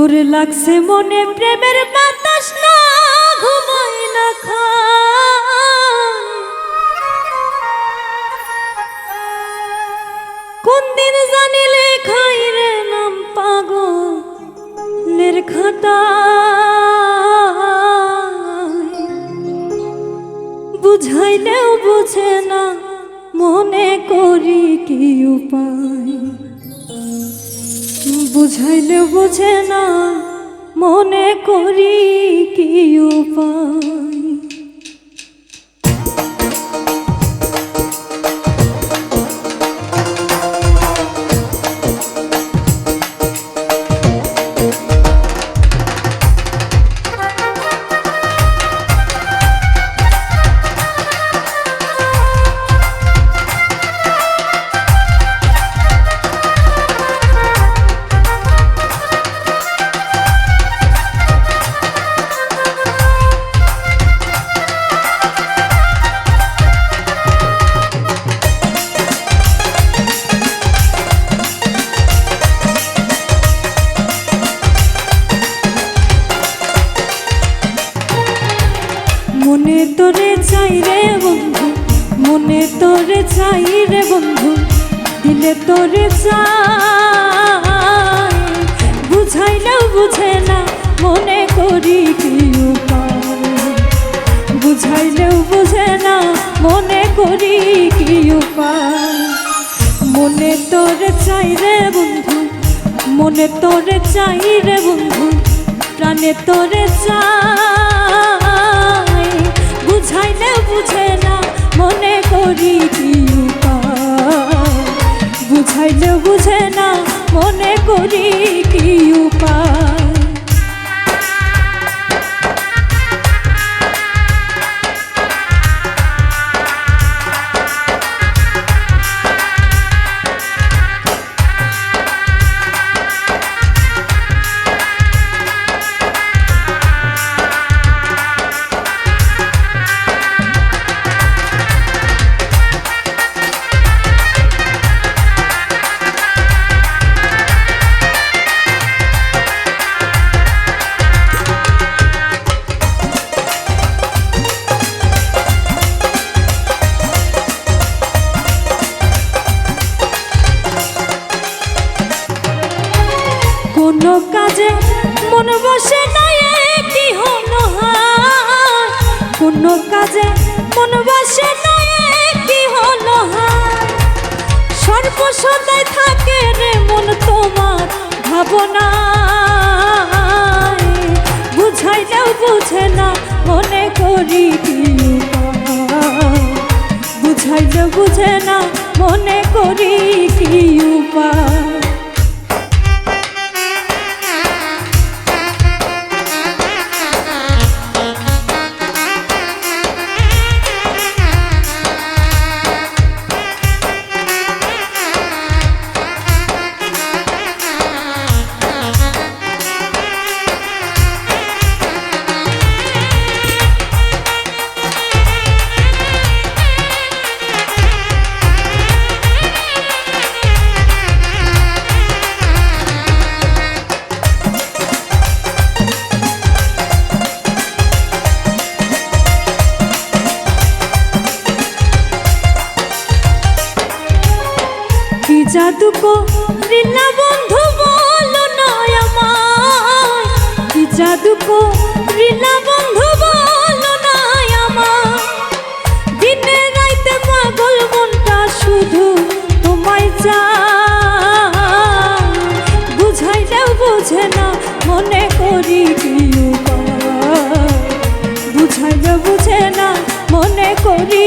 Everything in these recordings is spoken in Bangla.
ওরে লাগছে মনে প্রেমের বাতাস, না ঘুমাই না কোন দিন জানিলে খাই রে নাম পাগলের খাতা। বুঝাইলেও বুঝে না মনে করি কি উপায়। বুঝাইলে বুঝে না মনে করি কি উপায়। তোরে চাই রে বন্ধু, দিলে তোরে চাই। বুঝাইলেও বুঝে না, মনে করি কি বুঝাইলেও বুঝে না, মনে করি কি মনে তোরে চাই রে বন্ধু, মনে তোরে চাই রে বন্ধু, প্রাণে তোরে চাই। কোনো কাজে মন বসে কি হলো সর্বসদাই থাকে রে মন তোমার ভাবনা। জাদু রিনা বন্ধু, বলো না আমায়। কি জাদু রিনা বন্ধু, বলো না আমায়। দিনে রাইতে পাগল মনটা শুধু তোমায় চায়। বুঝাইলেও বুঝে না, মনে করি কি বুঝাইলেও বুঝে না, মনে করি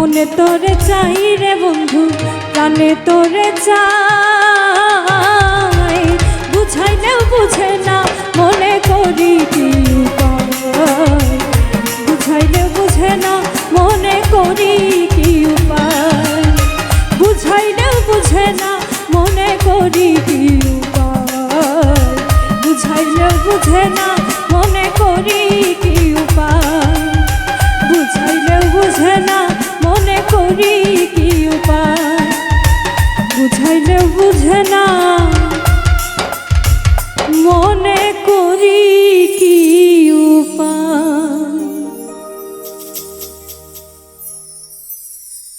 মনে তোরে চাই রে বন্ধু, প্রাণে তোরে চাই। বুঝাইলেও বুঝে না মনে করি কি বুঝাইলে বুঝে না মনে করি কি উপায়। বুঝাইলেও বুঝে না মনে করি কি উপায়। বুঝাইলেও বুঝে না মনে করি কি হইলে বুঝে না। মনে করি কি